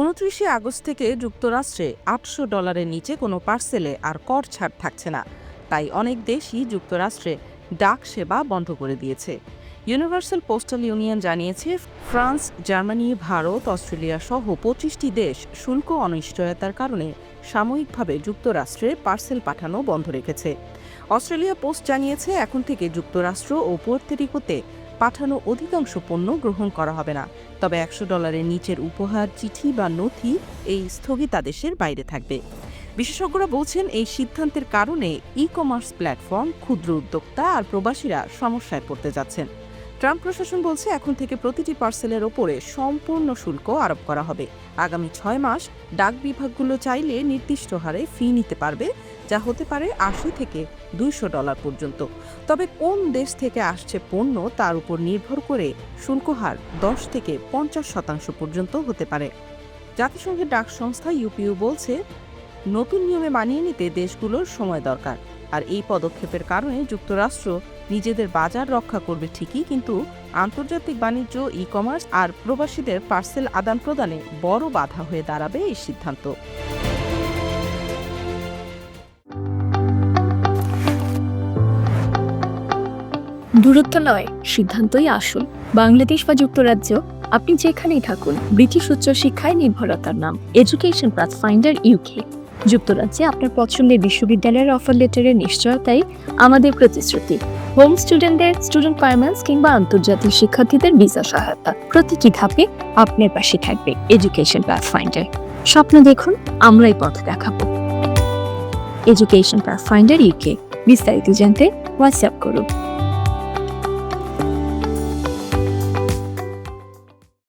উনত্রিশে আগস্ট থেকে যুক্তরাষ্ট্রে আটশো ডলারের নিচে কোনো পার্সেলে আর কর ছাড় থাকছে না। তাই অনেক দেশই যুক্তরাষ্ট্রে ডাক সেবা বন্ধ করে দিয়েছে। ইউনিভার্সাল পোস্টাল ইউনিয়ন জানিয়েছে, ফ্রান্স, জার্মানি, ভারত, অস্ট্রেলিয়া সহ পঁচিশটি দেশ শুল্ক অনিশ্চয়তার কারণে সাময়িকভাবে যুক্তরাষ্ট্রে পার্সেল পাঠানো বন্ধ রেখেছে। অস্ট্রেলিয়া পোস্ট জানিয়েছে, এখন থেকে যুক্তরাষ্ট্র ও পোর্তেরিকোতে পাঠানো অধিকাংশ পণ্য গ্রহণ করা হবে না। তবে একশো ডলারের নিচের উপহার, চিঠি বা নথি এই স্থগিতাদেশের বাইরে থাকবে। বিশেষজ্ঞরা বলছেন, এই সিদ্ধান্তের কারণে ই কমার্স প্ল্যাটফর্ম ক্ষুদ্র উদ্যোক্তা আর প্রবাসীরা সমস্যায় পড়তে যাচ্ছেন। ট্রাম্প প্রশাসন বলছে এখন থেকে প্রতিটি পার্সেলের ওপরে সম্পূর্ণ শুল্ক আরোপ করা হবে। আগামী ছয় মাস ডাক বিভাগগুলো চাইলে নির্দিষ্ট হারে ফি নিতে পারবে, যা হতে পারে আশি থেকে দুইশো ডলার পর্যন্ত। তবে কোন দেশ থেকে আসছে পণ্য তার উপর নির্ভর করে শুল্ক হার দশ থেকে পঞ্চাশ শতাংশ পর্যন্ত হতে পারে। জাতিসংঘের ডাক সংস্থা ইউপিইউ বলছে নতুন নিয়মে মানিয়ে নিতে দেশগুলোর সময় দরকার। আর এই পদক্ষেপের কারণে যুক্তরাষ্ট্র নিজেদের বাজার রক্ষা করবে ঠিকই, কিন্তু আন্তর্জাতিক বাণিজ্য ই কমার্স আর প্রবাসীদের পার্সেল আদান প্রদানে বড় বাধা হয়ে দাঁড়াবে এই সিদ্ধান্ত। দূরত্ব নয়, সিদ্ধান্তই আসল। বাংলাদেশ বা যুক্তরাজ্য, আপনি যেখানেই থাকুন, ব্রিটিশ উচ্চশিক্ষায় নির্ভরতার নাম। এডুকেশন পাথ ফাইন্ডার ইউকে যুক্তরাজ্যে আপনার পছন্দের বিশ্ববিদ্যালয়ের অফার লেটারের নিশ্চয়তাই আমাদের প্রতিশ্রুতি। হোম স্টুডেন্টদের স্টুডেন্ট পারমেন্টস কিংবা আন্তর্জাতিক শিক্ষার্থীদের ভিসা সহায়তা। প্রতিটি ধাপে আপনার পাশে থাকবে এডুকেশন পাথ ফাইন্ডার স্বপ্ন দেখুন, আমরাই পথ দেখাবো। এডুকেশন পাথ ফাইন্ডার ইউকে বিস্তারিত জানতে হোয়াটসঅ্যাপ করুন।